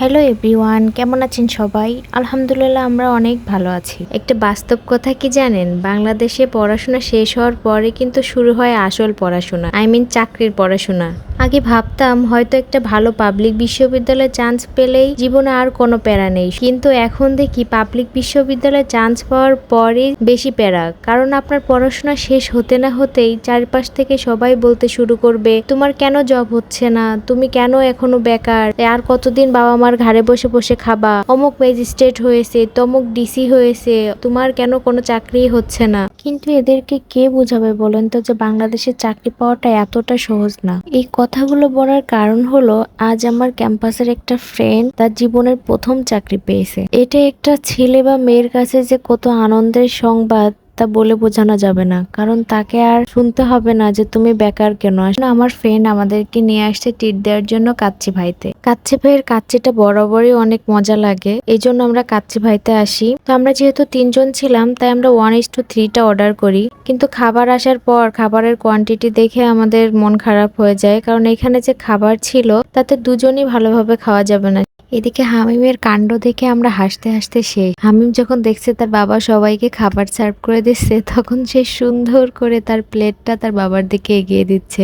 Hello everyone, কেমন আছেন সবাই? আলহামদুলিল্লাহ আমরা অনেক ভালো আছি। একটা বাস্তব কথা কি জানেন? বাংলাদেশে পড়াশোনা শেষ হওয়ার পরে কিন্তু শুরু হয় আসল পড়াশোনা, আই মিন চাকরির পড়াশোনা। আগে ভাবতাম হয়তো একটা ভালো পাবলিক বিশ্ববিদ্যালয়ে চান্স পেলেই জীবনে আর কোনো প্যারা নেই। কিন্তু এখন দেখি পাবলিক বিশ্ববিদ্যালয়ে চান্স পাওয়ার পরে বেশি প্যারা। কারণ আপনার পড়াশোনা শেষ হতে না হতেই চারপাশ থেকে সবাই বলতে শুরু করবে, তোমার কেন জব হচ্ছে না? তুমি কেন এখনও বেকার? আর কতদিন বাবা মার ঘাড়ে বসে বসে খাবা? অমুক ম্যাজিস্ট্রেট হয়েছে, তমুক ডিসি হয়েছে, তোমার কেন কোনো চাকরি হচ্ছে না? কিন্তু এদেরকে কে বোঝাবে বলেন তো যে বাংলাদেশে চাকরি পাওয়াটা এতটা সহজ না। এই কথাগুলো বলার কারণ হলো, আজ আমার ক্যাম্পাসের একটা ফ্রেন্ড তার জীবনের প্রথম চাকরি পেয়েছে। এটা একটা ছেলে বা মেয়ের কাছে যে কত আনন্দের সংবাদ তা বলে বোঝানো যাবে না। কারণ তাকে আর শুনতে হবে না যে তুমি বেকার কেন। আসলে আমার ফ্রেন্ড আমাদেরকে নিয়ে আসছে টিট দেওয়ার জন্য কাচ্চি ভাইতে। কাচ্চি ভাইয়ের কাচ্চিটা বরাবরই অনেক মজা লাগে। এই জন্য আমরা কাচ্চি ভাইতে আসি। তো আমরা যেহেতু তিনজন ছিলাম, তাই আমরা ওয়ান ইস টু থ্রিটা অর্ডার করি। কিন্তু খাবার আসার পর খাবারের কোয়ান্টিটি দেখে আমাদের মন খারাপ হয়ে যায়। কারণ এখানে যে খাবার ছিল, তাতে দুজনই ভালোভাবে খাওয়া যাবে না। এদিকে হামিমের কাণ্ড দেখে আমরা হাসতে হাসতে শেষ। হামিম যখন দেখছে তার বাবা সবাইকে খাবার সার্ভ করে দিচ্ছে, তখন সে সুন্দর করে তার প্লেটটা তার বাবার দিকে এগিয়ে দিচ্ছে।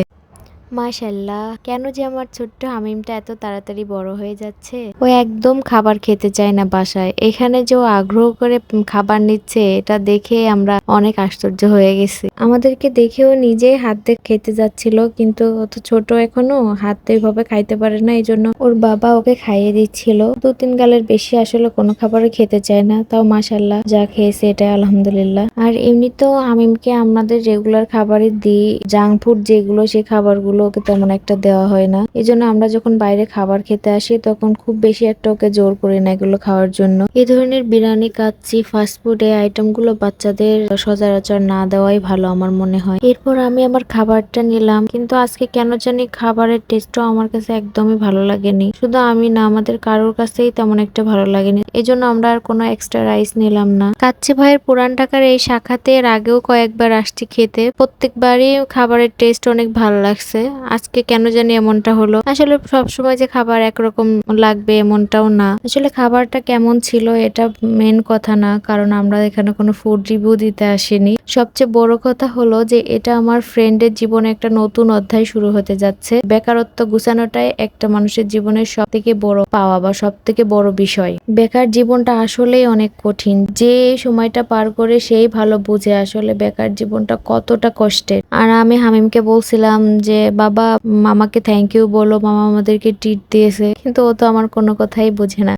মাশাল্লাহ, কেন যে আমার ছোট্ট হামিমটা এত তাড়াতাড়ি বড় হয়ে যাচ্ছে? ও একদম খাবার খেতে চায় না বাসায়। এখানে যে ও আগ্রহ করে খাবার নিচ্ছে, এটা দেখে আমরা অনেক আশ্চর্য হয়ে গেছি। আমাদেরকে দেখেও নিজেই হাত খেতে যাচ্ছিল, কিন্তু অত ছোট এখনও হাত ওইভাবে খাইতে পারে না এই জন্য ওর বাবা ওকে খাইয়ে দিচ্ছিল। দু তিন গালের বেশি আসলে কোনো খাবারই খেতে চায় না, তাও মাশাল্লাহ, যা খেয়েছে এটাই আলহামদুলিল্লাহ। আর এমনিতেও হামিমকে আমাদের রেগুলার খাবারই দিই জাঙ্ক ফুড যেগুলো সেই খাবারগুলো ওকে তেমন একটা দেওয়া হয় না। এই জন্য আমরা যখন বাইরে খাবার খেতে আসি, তখন খুব বেশি একটা ওকে জোর করি না এগুলো খাওয়ার জন্য। এই ধরনের বিরিয়ানি, কাচ্চি ফাস্টফুড এই আইটেমগুলো বাচ্চাদের সচরাচর না দেওয়াই ভালো আমার মনে হয়। এরপর আমি আমার খাবারটা নিলাম, কিন্তু আজকে কেন জানি খাবারের টেস্টও আমার কাছে একদমই ভালো লাগেনি। শুধু আমি না, আমাদের কারোর কাছেই তেমন একটা ভালো লাগেনি। এই জন্য আমরা আর কোনো এক্সট্রা রাইস নিলাম না। কাচ্চি ভাইয়ের পুরান টাকার এই শাখাতে এর আগেও কয়েকবার আসছি খেতে। প্রত্যেকবারই খাবারের টেস্ট অনেক ভালো লাগছে। আজকে কেন জানি এমনটা হলো। আসলে সবসময় যে খাবার একরকম লাগবে এমনটাও না। আসলে খাবারটা কেমন ছিল এটা মেন কথা না, কারণ আমরা এখানে কোনো ফুড রিভিউ দিতে আসিনি। সবচেয়ে বড় কথা হলো যে এটা আমার ফ্রেন্ডের জীবনে একটা নতুন অধ্যায় শুরু হতে যাচ্ছে। বেকারত্ব গুছানোটাই একটা মানুষের জীবনের সব থেকে বড় পাওয়া বা সব থেকে বড় বিষয়। বেকার জীবনটা আসলেই অনেক কঠিন। যে সময়টা পার করে সেই ভালো বুঝে আসলে বেকার জীবনটা কতটা কষ্টের। আর আমি হামিমকে বলছিলাম যে, বাবা, মামাকে থ্যাংক ইউ বলো। মামা আমাদেরকে ট্রিট দিয়েছে। কিন্তু ও তো আমার কোনো কথাই বোঝে না।